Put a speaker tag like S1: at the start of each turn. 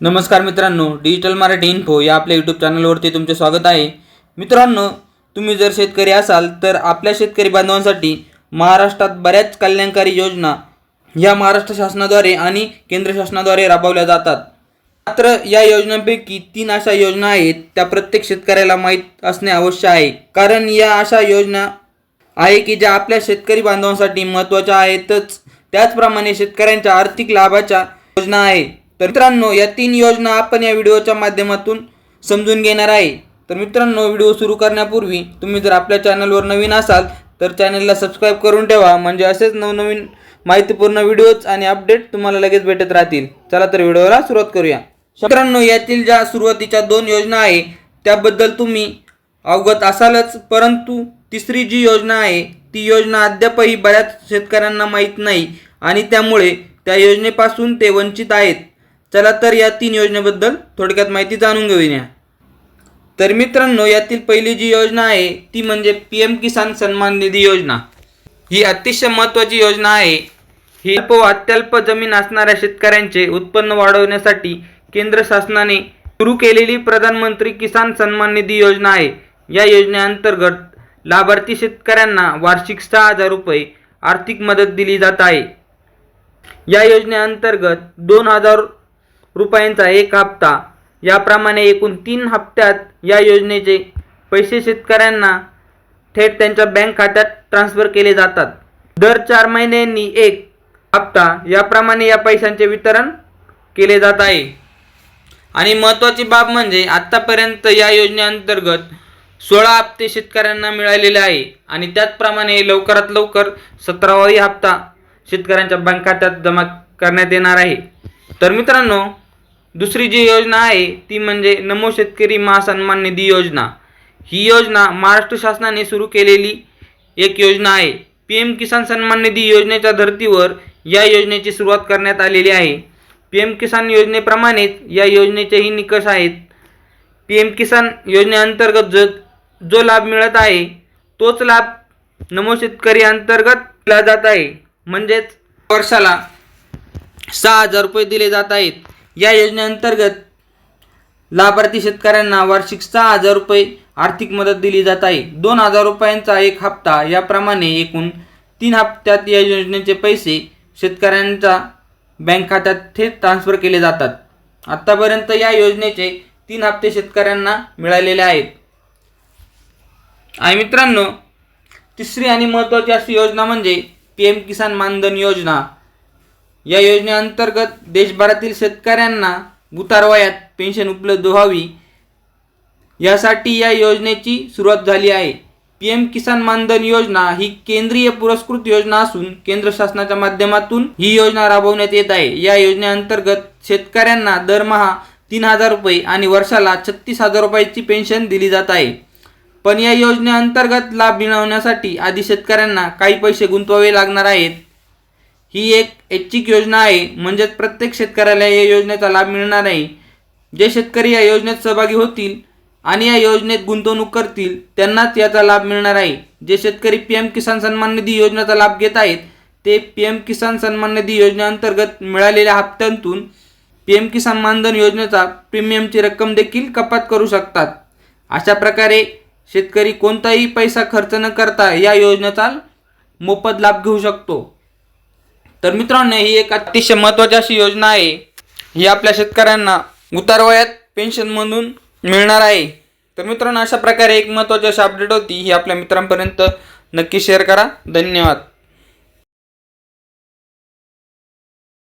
S1: नमस्कार मित्रांनो digital Marathi info या आपल्या यूट्यूब चॅनलवरती तुमचे स्वागत आहे. मित्रांनो तुम्ही जर शेतकरी असाल तर आपल्या शेतकरी बांधवांसाठी महाराष्ट्रात बऱ्याच कल्याणकारी योजना या महाराष्ट्र शासनाद्वारे आणि केंद्र शासनाद्वारे राबवल्या जातात. मात्र या योजनांपैकी तीन अशा योजना आहेत त्या प्रत्येक शेतकऱ्याला माहीत असणे आवश्यक आहे. कारण या अशा योजना आहे की ज्या आपल्या शेतकरी बांधवांसाठी महत्त्वाच्या आहेतच. त्याचप्रमाणे शेतकऱ्यांच्या आर्थिक लाभाच्या योजना आहे तर मित्रांनो या तीन योजना आपण या व्हिडिओच्या माध्यमातून समजून घेणार आहे. तर मित्रांनो व्हिडिओ सुरू करण्यापूर्वी तुम्ही जर आपल्या चॅनलवर नवीन असाल तर चॅनलला सबस्क्राईब करून ठेवा. म्हणजे असेच नवनवीन माहितीपूर्ण व्हिडिओज आणि अपडेट तुम्हाला लगेच भेटत राहतील. चला तर व्हिडिओला सुरुवात करूया. मित्रांनो यातील ज्या सुरुवातीच्या दोन योजना आहे त्याबद्दल तुम्ही अवगत असालच. परंतु तिसरी जी योजना आहे ती योजना अद्यापही बऱ्याच शेतकऱ्यांना माहीत नाही आणि त्यामुळे त्या योजनेपासून ते वंचित आहेत. चला तर या तीन योजनेबद्दल थोडक्यात माहिती जाणून घेऊया. तर मित्रांनो यातील पहिली जी योजना आहे ती म्हणजे पी एम किसान सन्मान निधी योजना. ही अतिशय महत्त्वाची योजना आहे. ही अल्प व अत्यल्प जमीन असणाऱ्या शेतकऱ्यांचे उत्पन्न वाढवण्यासाठी केंद्र शासनाने सुरू केलेली प्रधानमंत्री किसान सन्मान निधी योजना आहे. या योजनेअंतर्गत लाभार्थी शेतकऱ्यांना वार्षिक सहा हजार रुपये आर्थिक मदत दिली जात आहे. या योजनेअंतर्गत दोन हजार रुपयांचा एक हप्ता. याप्रमाणे एकूण तीन हप्त्यात या योजनेचे पैसे शेतकऱ्यांना थेट त्यांच्या बँक खात्यात ट्रान्स्फर केले जातात. दर चार महिन्यांनी एक हप्ता. याप्रमाणे या पैशांचे वितरण केले जात आहे. आणि महत्त्वाची बाब म्हणजे आत्तापर्यंत या योजनेअंतर्गत सोळा हप्ते शेतकऱ्यांना मिळालेले आहे. आणि त्याचप्रमाणे लवकरात लवकर सतरावाही हप्ता शेतकऱ्यांच्या बँक खात्यात जमा करण्यात येणार आहे. तर मित्रांनो दुसरी जी योजना आहे ती म्हणजे नमो शेतकरी महासन्मान निधी योजना. ही योजना महाराष्ट्र शासनाने सुरू केलेली एक योजना आहे. पी एम किसान सन्मान निधी योजनेच्या धर्तीवर या योजनेची सुरुवात करण्यात आलेली आहे. पी एम किसान योजनेप्रमाणेच या योजनेचेही निकष आहेत. पी एम किसान योजनेअंतर्गत जो जो लाभ मिळत आहे तोच लाभ नमो शेतकरी अंतर्गत दिला जात आहे. म्हणजेच वर्षाला सहा हजार रुपये दिले जात आहेत. या योजनेअंतर्गत लाभार्थी शेतकऱ्यांना वार्षिक सहा हजार रुपये आर्थिक मदत दिली जात आहे. दोन हजार रुपयांचा एक हप्ता याप्रमाणे एकूण तीन हप्त्यात या योजनेचे पैसे शेतकऱ्यांच्या बँक खात्यात थेट ट्रान्स्फर केले जातात. आत्तापर्यंत या योजनेचे तीन हप्ते शेतकऱ्यांना मिळालेले आहेत. आणि मित्रांनो तिसरी आणि महत्त्वाची अशी योजना म्हणजे पी एम किसान मानधन योजना. या योजनेअंतर्गत देशभरातील शेतकऱ्यांना उतारवयात पेन्शन उपलब्ध व्हावी यासाठी या योजनेची सुरुवात झाली आहे. पी एम किसान मानधन योजना ही केंद्रीय पुरस्कृत योजना असून केंद्र शासनाच्या माध्यमातून ही योजना राबवण्यात येत आहे. या योजनेअंतर्गत शेतकऱ्यांना दरमहा तीन हजार रुपये आणि वर्षाला छत्तीस हजार रुपयाची पेन्शन दिली जात आहे. पण या योजनेअंतर्गत लाभ मिळवण्यासाठी आधी शेतकऱ्यांना काही पैसे गुंतवावे लागणार आहेत. ही एक ऐच्छिक योजना आहे. म्हणजेच प्रत्येक शेतकऱ्याला या योजनेचा लाभ मिळणार नाही. जे शेतकरी या योजनेत सहभागी होतील आणि या योजनेत गुंतवणूक करतील त्यांनाच याचा लाभ मिळणार आहे. जे शेतकरी पी एम किसान सन्मान निधी योजनेचा लाभ घेत आहेत ते पी एम किसान सन्मान निधी योजनेअंतर्गत मिळालेल्या हप्त्यांतून पी एम किसान मानधन योजनेचा प्रीमियमची रक्कम देखील कपात करू शकतात. अशा प्रकारे शेतकरी कोणताही पैसा खर्च न करता या योजनेचा मोफत लाभ घेऊ शकतो. तर मित्रांनो ही एक अतिशय महत्त्वाची अशी योजना आहे. ही आपल्या शेतकऱ्यांना उतारवयात पेन्शनमधून मिळणार आहे. तर मित्रांनो अशा प्रकारे एक महत्त्वाची अशी अपडेट होती. ही आपल्या मित्रांपर्यंत नक्की शेअर करा. धन्यवाद.